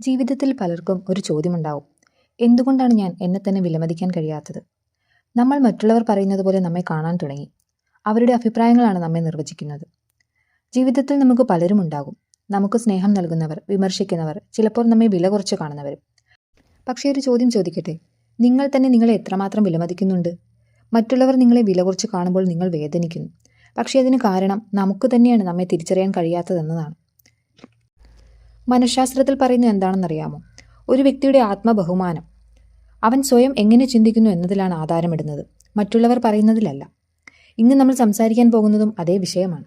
ജീവിതത്തിൽ പലർക്കും ഒരു ചോദ്യമുണ്ടാവും. എന്തുകൊണ്ടാണ് ഞാൻ എന്നെ തന്നെ വിലമതിക്കാൻ കഴിയാത്തത്? നമ്മൾ മറ്റുള്ളവർ പറയുന്നത് പോലെ നമ്മെ കാണാൻ തുടങ്ങി. അവരുടെ അഭിപ്രായങ്ങളാണ് നമ്മെ നിർവചിക്കുന്നത്. ജീവിതത്തിൽ നമുക്ക് പലരും ഉണ്ടാകും. നമുക്ക് സ്നേഹം നൽകുന്നവർ വിമർശിക്കുന്നവർ ചിലപ്പോൾ നമ്മെ വില കുറച്ച് കാണുന്നവരും പക്ഷേ ഒരു ചോദ്യം ചോദിക്കട്ടെ? നിങ്ങൾ തന്നെ നിങ്ങളെ എത്രമാത്രം വിലമതിക്കുന്നുണ്ട്? മറ്റുള്ളവർ നിങ്ങളെ വില കുറച്ച് കാണുമ്പോൾ നിങ്ങൾ വേദനിക്കുന്നു. പക്ഷേ അതിന് കാരണം നമുക്ക് തന്നെയാണ് നമ്മെ തിരിച്ചറിയാൻ കഴിയാത്തതെന്നതാണ്. മനഃശാസ്ത്രത്തിൽ പറയുന്നത് എന്താണെന്നറിയാമോ? ഒരു വ്യക്തിയുടെ ആത്മബഹുമാനം. അവൻ സ്വയം എങ്ങനെ ചിന്തിക്കുന്നു എന്നതിലാണ് ആധാരമിടുന്നത്. മറ്റുള്ളവർ പറയുന്നതിലല്ല. ഇന്ന് നമ്മൾ സംസാരിക്കാൻ പോകുന്നതും അതേ വിഷയമാണ്.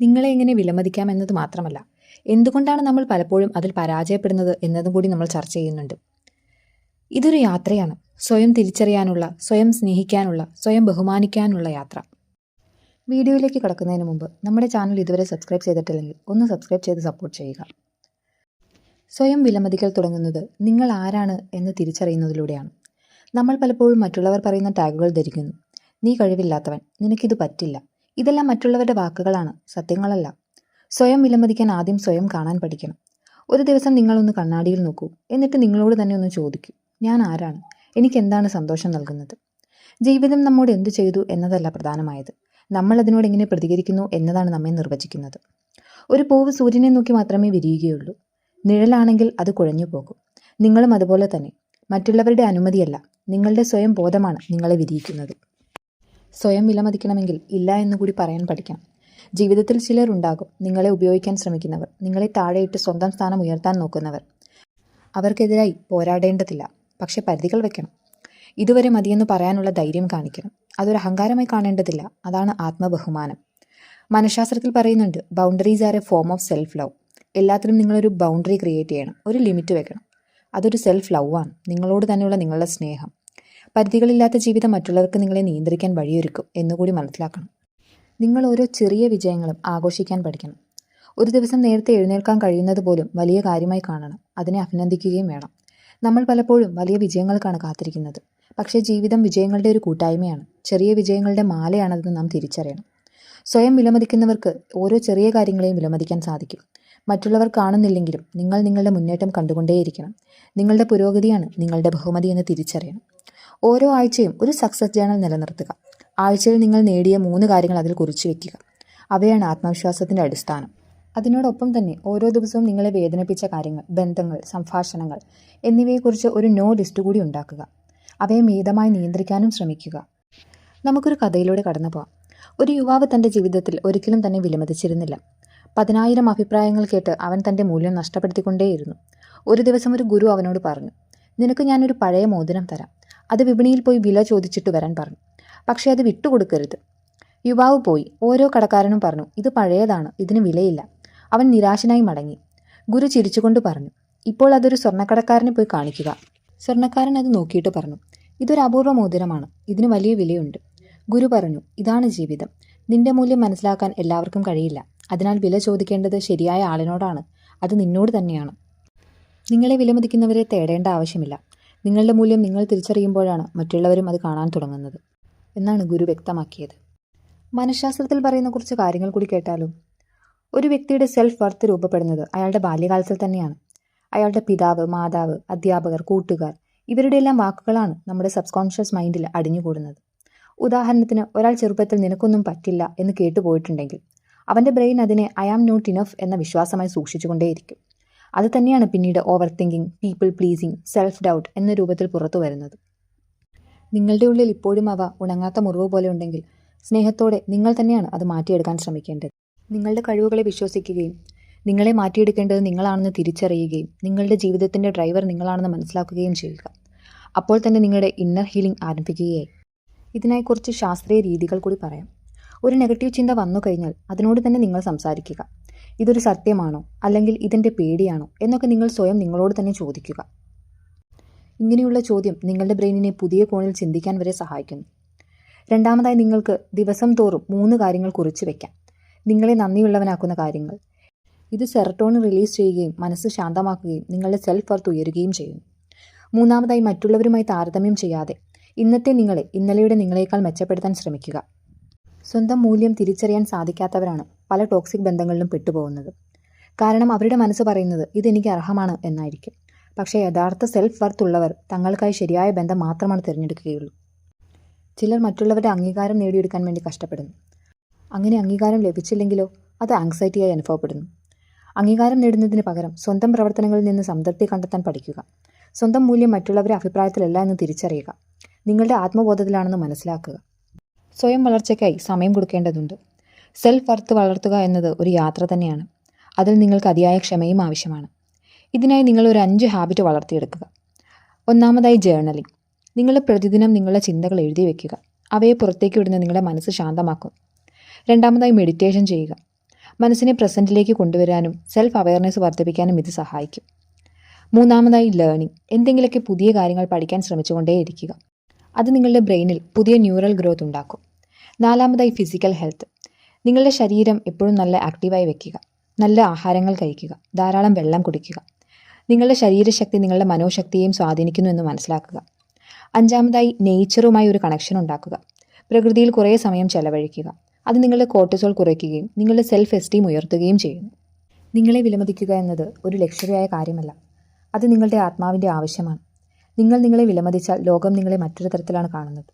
നിങ്ങളെ എങ്ങനെ വിലമതിക്കാം എന്നത് മാത്രമല്ല. എന്തുകൊണ്ടാണ് നമ്മൾ പലപ്പോഴും അതിൽ പരാജയപ്പെടുന്നത് എന്നതും കൂടി നമ്മൾ ചർച്ച ചെയ്യുന്നുണ്ട്. ഇതൊരു യാത്രയാണ്. സ്വയം തിരിച്ചറിയാനുള്ള സ്വയം സ്നേഹിക്കാനുള്ള സ്വയം ബഹുമാനിക്കാനുള്ള യാത്ര. വീഡിയോയിലേക്ക് കടക്കുന്നതിന് മുമ്പ് നമ്മുടെ ചാനൽ ഇതുവരെ സബ്സ്ക്രൈബ് ചെയ്തിട്ടില്ലെങ്കിൽ ഒന്ന് സബ്സ്ക്രൈബ് ചെയ്ത് സപ്പോർട്ട് ചെയ്യുക. സ്വയം വിലമതിക്കൽ തുടങ്ങുന്നത് നിങ്ങൾ ആരാണ് എന്ന് തിരിച്ചറിയുന്നതിലൂടെയാണ്. നമ്മൾ പലപ്പോഴും മറ്റുള്ളവർ പറയുന്ന ടാഗുകൾ ധരിക്കുന്നു. നീ കഴിവില്ലാത്തവൻ നിനക്കിത് പറ്റില്ല. ഇതെല്ലാം മറ്റുള്ളവരുടെ വാക്കുകളാണ് സത്യങ്ങളല്ല. സ്വയം വിലമതിക്കാൻ ആദ്യം സ്വയം കാണാൻ പഠിക്കണം. ഒരു ദിവസം നിങ്ങളൊന്ന് കണ്ണാടിയിൽ നോക്കൂ. എന്നിട്ട് നിങ്ങളോട് തന്നെ ഒന്ന് ചോദിക്കൂ. ഞാൻ ആരാണ്? എനിക്ക് എന്താണ് സന്തോഷം നൽകുന്നത്? ജീവിതം നമ്മോട് എന്തു ചെയ്തു എന്നതല്ല പ്രധാനമായത്. നമ്മൾ അതിനോട് എങ്ങനെ പ്രതികരിക്കുന്നു എന്നതാണ് നമ്മെ നിർവചിക്കുന്നത്. ഒരു പൂവ് സൂര്യനെ നോക്കി മാത്രമേ വിരിയുകയുള്ളൂ. നിഴലാണെങ്കിൽ അത് കുഴഞ്ഞു പോകും. നിങ്ങളും അതുപോലെ തന്നെ. മറ്റുള്ളവരുടെ അനുമതിയല്ല. നിങ്ങളുടെ സ്വയം ബോധമാണ് നിങ്ങളെ വിധിയിക്കുന്നത്. സ്വയം വിലമതിക്കണമെങ്കിൽ ഇല്ല എന്നുകൂടി പറയാൻ പഠിക്കണം ജീവിതത്തിൽ ചിലർ ഉണ്ടാകും നിങ്ങളെ ഉപയോഗിക്കാൻ ശ്രമിക്കുന്നവർ നിങ്ങളെ താഴെയിട്ട് സ്വന്തം സ്ഥാനം ഉയർത്താൻ നോക്കുന്നവർ. അവർക്കെതിരായി പോരാടേണ്ടതില്ല. പക്ഷെ പരിധികൾ വെക്കണം. ഇതുവരെ മതിയെന്ന് പറയാനുള്ള ധൈര്യം കാണിക്കണം. അതൊരു അഹങ്കാരമായി കാണേണ്ടതില്ല. അതാണ് ആത്മബഹുമാനം. മനഃശാസ്ത്രത്തിൽ പറയുന്നുണ്ട് boundaries are a form of self love എല്ലാത്തിനും നിങ്ങളൊരു ബൗണ്ടറി ക്രിയേറ്റ് ചെയ്യണം. ഒരു ലിമിറ്റ് വെക്കണം. അതൊരു സെൽഫ് ലവ് ആണ്. നിങ്ങളോട് തന്നെയുള്ള നിങ്ങളുടെ സ്നേഹം. പരിധികളില്ലാത്ത ജീവിതം മറ്റുള്ളവർക്ക് നിങ്ങളെ നിയന്ത്രിക്കാൻ വഴിയൊരുക്കും എന്നുകൂടി മനസ്സിലാക്കണം. നിങ്ങൾ ഓരോ ചെറിയ വിജയങ്ങളും ആഘോഷിക്കാൻ പഠിക്കണം. ഒരു ദിവസം നേരത്തെ എഴുന്നേൽക്കാൻ കഴിയുന്നത് പോലും വലിയ കാര്യമായി കാണണം. അതിനെ അഭിനന്ദിക്കുകയും വേണം. നമ്മൾ പലപ്പോഴും വലിയ വിജയങ്ങൾക്കാണ് കാത്തിരിക്കുന്നത്. പക്ഷേ ജീവിതം വിജയങ്ങളുടെ ഒരു കൂട്ടായ്മയാണ്. ചെറിയ വിജയങ്ങളുടെ മാലയാണതെന്ന് നാം തിരിച്ചറിയണം. സ്വയം വിലമതിക്കുന്നവർക്ക് ഓരോ ചെറിയ കാര്യങ്ങളെയും വിലമതിക്കാൻ സാധിക്കും. മറ്റുള്ളവർ കാണുന്നില്ലെങ്കിലും നിങ്ങൾ നിങ്ങളുടെ മുന്നേറ്റം കണ്ടുകൊണ്ടേയിരിക്കണം. നിങ്ങളുടെ പുരോഗതിയാണ് നിങ്ങളുടെ ബഹുമതി എന്ന് തിരിച്ചറിയണം. ഓരോ ആഴ്ചയും ഒരു സക്സസ് ജേണൽ നിലനിർത്തുക. ആഴ്ചയിൽ നിങ്ങൾ നേടിയ മൂന്ന് കാര്യങ്ങൾ അതിൽ കുറിച്ചു വയ്ക്കുക അവയാണ് ആത്മവിശ്വാസത്തിന്റെ അടിസ്ഥാനം. അതിനോടൊപ്പം തന്നെ ഓരോ ദിവസവും നിങ്ങളെ വേദനിപ്പിച്ച കാര്യങ്ങൾ ബന്ധങ്ങൾ സംഭാഷണങ്ങൾ എന്നിവയെക്കുറിച്ച് ഒരു നോ ലിസ്റ്റ് കൂടി ഉണ്ടാക്കുക. അവയെ മീതമായി നിയന്ത്രിക്കാനും ശ്രമിക്കുക. നമുക്കൊരു കഥയിലൂടെ കടന്നു പോകാം ഒരു യുവാവ് തന്റെ ജീവിതത്തിൽ ഒരിക്കലും തന്നെ വിലമതിച്ചിരുന്നില്ല. പതിനായിരം അഭിപ്രായങ്ങൾ കേട്ട് അവൻ തന്റെ മൂല്യം നഷ്ടപ്പെടുത്തിക്കൊണ്ടേയിരുന്നു. ഒരു ദിവസം ഒരു ഗുരു അവനോട് പറഞ്ഞു നിനക്ക് ഞാനൊരു പഴയ മോതിരം തരാം. അത് വിപണിയിൽ പോയി വില ചോദിച്ചിട്ട് വരാൻ പറഞ്ഞു. പക്ഷേ അത് വിട്ടുകൊടുക്കരുത്. യുവാവ് പോയി. ഓരോ കടക്കാരനും പറഞ്ഞു ഇത് പഴയതാണ് ഇതിന് വിലയില്ല. അവൻ നിരാശനായി മടങ്ങി. ഗുരു ചിരിച്ചുകൊണ്ട് പറഞ്ഞു ഇപ്പോൾ അതൊരു സ്വർണക്കടക്കാരനെ പോയി കാണിക്കുക. സ്വർണക്കാരൻ അത് നോക്കിയിട്ട് പറഞ്ഞു ഇതൊരു അപൂർവ മോതിരമാണ് ഇതിന് വലിയ വിലയുണ്ട്. ഗുരു പറഞ്ഞു ഇതാണ് ജീവിതം. നിന്റെ മൂല്യം മനസ്സിലാക്കാൻ എല്ലാവർക്കും കഴിയില്ല. അതിനാൽ വില ചോദിക്കേണ്ടത് ശരിയായ ആളിനോടാണ്. അത് നിന്നോട് തന്നെയാണ്. നിങ്ങളെ വിലമതിക്കുന്നവരെ തേടേണ്ട ആവശ്യമില്ല. നിങ്ങളുടെ മൂല്യം നിങ്ങൾ തിരിച്ചറിയുമ്പോഴാണ് മറ്റുള്ളവരും അത് കാണാൻ തുടങ്ങുന്നത് എന്നാണ് ഗുരു വ്യക്തമാക്കിയത്. മനഃശാസ്ത്രത്തിൽ പറയുന്ന കുറച്ച് കാര്യങ്ങൾ കൂടി കേട്ടാലും ഒരു വ്യക്തിയുടെ സെൽഫ് വർത്ത് രൂപപ്പെടുന്നത് അയാളുടെ ബാല്യകാലത്തിൽ തന്നെയാണ്. അയാളുടെ പിതാവ് മാതാവ് അധ്യാപകർ കൂട്ടുകാർ ഇവരുടെയെല്ലാം വാക്കുകളാണ് നമ്മുടെ സബ്കോൺഷ്യസ് മൈൻഡിൽ അടിഞ്ഞുകൂടുന്നത്. ഉദാഹരണത്തിന് ഒരാൾ ചെറുപ്പത്തിൽ നിനക്കൊന്നും പറ്റില്ല എന്ന് കേട്ടുപോയിട്ടുണ്ടെങ്കിൽ അവന്റെ ബ്രെയിൻ അതിനെ ഐ ആം നോട്ട് ഇനഫ് എന്ന വിശ്വാസമായി സൂക്ഷിച്ചുകൊണ്ടേയിരിക്കും. അത് തന്നെയാണ് പിന്നീട് overthinking people pleasing self doubt എന്ന രൂപത്തിൽ പുറത്തു വരുന്നത്. നിങ്ങളുടെ ഉള്ളിൽ ഇപ്പോഴും അവ ഉണങ്ങാത്ത മുറിവ് പോലെ ഉണ്ടെങ്കിൽ സ്നേഹത്തോടെ നിങ്ങൾ തന്നെയാണ് അത് മാറ്റിയെടുക്കാൻ ശ്രമിക്കേണ്ടത്. നിങ്ങളുടെ കഴിവുകളെ വിശ്വസിക്കുകയും നിങ്ങളെ മാറ്റിയെടുക്കേണ്ടത് നിങ്ങളാണെന്ന് തിരിച്ചറിയുകയും നിങ്ങളുടെ ജീവിതത്തിന്റെ ഡ്രൈവർ നിങ്ങളാണെന്ന് മനസ്സിലാക്കുകയും ചെയ്യുക. അപ്പോൾ തന്നെ നിങ്ങളുടെ ഇന്നർ ഹീലിംഗ് ആരംഭിക്കുകയായി. ഇതിനായി കുറച്ച് ശാസ്ത്രീയ രീതികൾ കൂടി പറയാം. ഒരു നെഗറ്റീവ് ചിന്ത വന്നു കഴിഞ്ഞാൽ അതിനോട് തന്നെ നിങ്ങൾ സംസാരിക്കുക. ഇതൊരു സത്യമാണോ? അല്ലെങ്കിൽ ഇതിന്റെ പേടിയാണോ? എന്നൊക്കെ നിങ്ങൾ സ്വയം നിങ്ങളോട് തന്നെ ചോദിക്കുക. ഇങ്ങനെയുള്ള ചോദ്യം നിങ്ങളുടെ ബ്രെയിനിനെ പുതിയ കോണിൽ ചിന്തിക്കാൻ വരെ സഹായിക്കുന്നു. രണ്ടാമതായി നിങ്ങൾക്ക് ദിവസം തോറും മൂന്ന് കാര്യങ്ങൾ കുറിച്ചു വയ്ക്കാം നിങ്ങളെ നന്ദിയുള്ളവനാക്കുന്ന കാര്യങ്ങൾ. ഇത് സെറട്ടോൺ റിലീസ് ചെയ്യുകയും മനസ്സ് ശാന്തമാക്കുകയും നിങ്ങളുടെ സെൽഫ് വർത്ത് ഉയരുകയും ചെയ്യുന്നു. മൂന്നാമതായി മറ്റുള്ളവരുമായി താരതമ്യം ചെയ്യാതെ ഇന്നത്തെ നിങ്ങളെ ഇന്നലെയുടെ നിങ്ങളെക്കാൾ മെച്ചപ്പെടുത്താൻ ശ്രമിക്കുക. സ്വന്തം മൂല്യം തിരിച്ചറിയാൻ സാധിക്കാത്തവരാണ് പല ടോക്സിക് ബന്ധങ്ങളിലും പെട്ടുപോകുന്നത്. കാരണം അവരുടെ മനസ്സ് പറയുന്നത് ഇതെനിക്ക് അർഹമാണ് എന്നായിരിക്കും. പക്ഷേ യഥാർത്ഥ സെൽഫ് വർത്ത് ഉള്ളവർ തങ്ങൾക്കായി ശരിയായ ബന്ധം മാത്രമാണ് തിരഞ്ഞെടുക്കുകയുള്ളൂ. ചിലർ മറ്റുള്ളവരുടെ അംഗീകാരം നേടിയെടുക്കാൻ വേണ്ടി കഷ്ടപ്പെടുന്നു. അങ്ങനെ അംഗീകാരം ലഭിച്ചില്ലെങ്കിലോ അത് ആങ്സൈറ്റിയായി അനുഭവപ്പെടുന്നു. അംഗീകാരം നേടുന്നതിന് പകരം സ്വന്തം പ്രവർത്തനങ്ങളിൽ നിന്ന് സംതൃപ്തി കണ്ടെത്താൻ പഠിക്കുക. സ്വന്തം മൂല്യം മറ്റുള്ളവരുടെ അഭിപ്രായത്തിലല്ല എന്ന് തിരിച്ചറിയുക. നിങ്ങളുടെ ആത്മബോധത്തിലാണെന്ന് മനസ്സിലാക്കുക. സ്വയം വളർച്ചയ്ക്കായി സമയം കൊടുക്കേണ്ടതുണ്ട്. സെൽഫ് വർത്ത് വളർത്തുക എന്നത് ഒരു യാത്ര തന്നെയാണ്. അതിൽ നിങ്ങൾക്ക് അതിയായ ക്ഷമയും ആവശ്യമാണ്. ഇതിനായി നിങ്ങൾ ഒരു അഞ്ച് ഹാബിറ്റ് വളർത്തിയെടുക്കുക. ഒന്നാമതായി ജേർണലിംഗ് നിങ്ങൾ പ്രതിദിനം നിങ്ങളുടെ ചിന്തകൾ എഴുതി വെക്കുക. അവയെ പുറത്തേക്ക് വിടുന്ന നിങ്ങളുടെ മനസ്സ് ശാന്തമാക്കും. രണ്ടാമതായി മെഡിറ്റേഷൻ ചെയ്യുക. മനസ്സിനെ പ്രസന്റിലേക്ക് കൊണ്ടുവരാനും സെൽഫ് അവയർനെസ് വർദ്ധിപ്പിക്കാനും ഇത് സഹായിക്കും. മൂന്നാമതായി ലേണിംഗ് എന്തെങ്കിലുമൊക്കെ പുതിയ കാര്യങ്ങൾ പഠിക്കാൻ ശ്രമിച്ചുകൊണ്ടേയിരിക്കുക. അത് നിങ്ങളുടെ ബ്രെയിനിൽ പുതിയ ന്യൂറൽ ഗ്രോത്ത് ഉണ്ടാക്കും. നാലാമതായി ഫിസിക്കൽ ഹെൽത്ത്. നിങ്ങളുടെ ശരീരം എപ്പോഴും നല്ല ആക്റ്റീവായി വെക്കുക. നല്ല ആഹാരങ്ങൾ കഴിക്കുക. ധാരാളം വെള്ളം കുടിക്കുക. നിങ്ങളുടെ ശരീരശക്തി നിങ്ങളുടെ മനോശക്തിയെയും സ്വാധീനിക്കുന്നു എന്ന് മനസ്സിലാക്കുക. അഞ്ചാമതായി നേച്ചറുമായി ഒരു കണക്ഷൻ ഉണ്ടാക്കുക. പ്രകൃതിയിൽ കുറേ സമയം ചെലവഴിക്കുക. അത് നിങ്ങളുടെ കോർട്ടിസോൾ കുറയ്ക്കുകയും നിങ്ങളുടെ സെൽഫ് എസ്റ്റീം ഉയർത്തുകയും ചെയ്യുന്നു. നിങ്ങളെ വിലമതിക്കുക എന്നത് ഒരു ലക്ഷറിയായ കാര്യമല്ല. അത് നിങ്ങളുടെ ആത്മാവിന്റെ ആവശ്യമാണ്. നിങ്ങൾ നിങ്ങളെ വിലമതിച്ചാൽ ലോകം നിങ്ങളെ മറ്റൊരു തരത്തിലാണ് കാണുന്നത്.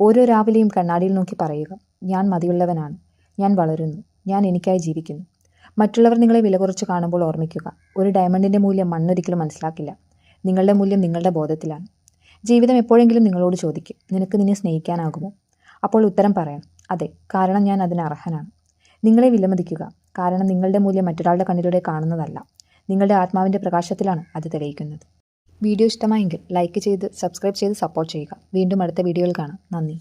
ഓരോ രാവിലെയും കണ്ണാടിയിൽ നോക്കി പറയുക ഞാൻ മതിയുള്ളവനാണ് ഞാൻ വളരുന്നു ഞാൻ എനിക്കായി ജീവിക്കുന്നു. മറ്റുള്ളവർ നിങ്ങളെ വില കുറച്ച് കാണുമ്പോൾ ഓർമ്മിക്കുക ഒരു ഡയമണ്ടിന്റെ മൂല്യം മണ്ണൊരിക്കലും മനസ്സിലാക്കില്ല. നിങ്ങളുടെ മൂല്യം നിങ്ങളുടെ ബോധത്തിലാണ്. ജീവിതം എപ്പോഴെങ്കിലും നിങ്ങളോട് ചോദിക്കും നിനക്ക് നിന്നെ സ്നേഹിക്കാനാകുമോ? അപ്പോൾ ഉത്തരം പറയാം അതെ കാരണം ഞാൻ അതിന് അർഹനാണ്. നിങ്ങളെ വിലമതിക്കുക കാരണം നിങ്ങളുടെ മൂല്യം മറ്റൊരാളുടെ കണ്ണിലൂടെ കാണുന്നതല്ല. നിങ്ങളുടെ ആത്മാവിന്റെ പ്രകാശത്തിലാണ് അത് തെളിയിക്കുന്നത്. വീഡിയോ ഇഷ്ടമായെങ്കിൽ ലൈക്ക് ചെയ്ത് സബ്സ്ക്രൈബ് ചെയ്ത് സപ്പോർട്ട് ചെയ്യുക. വീണ്ടും അടുത്ത വീഡിയോയിൽ കാണാം. നന്ദി.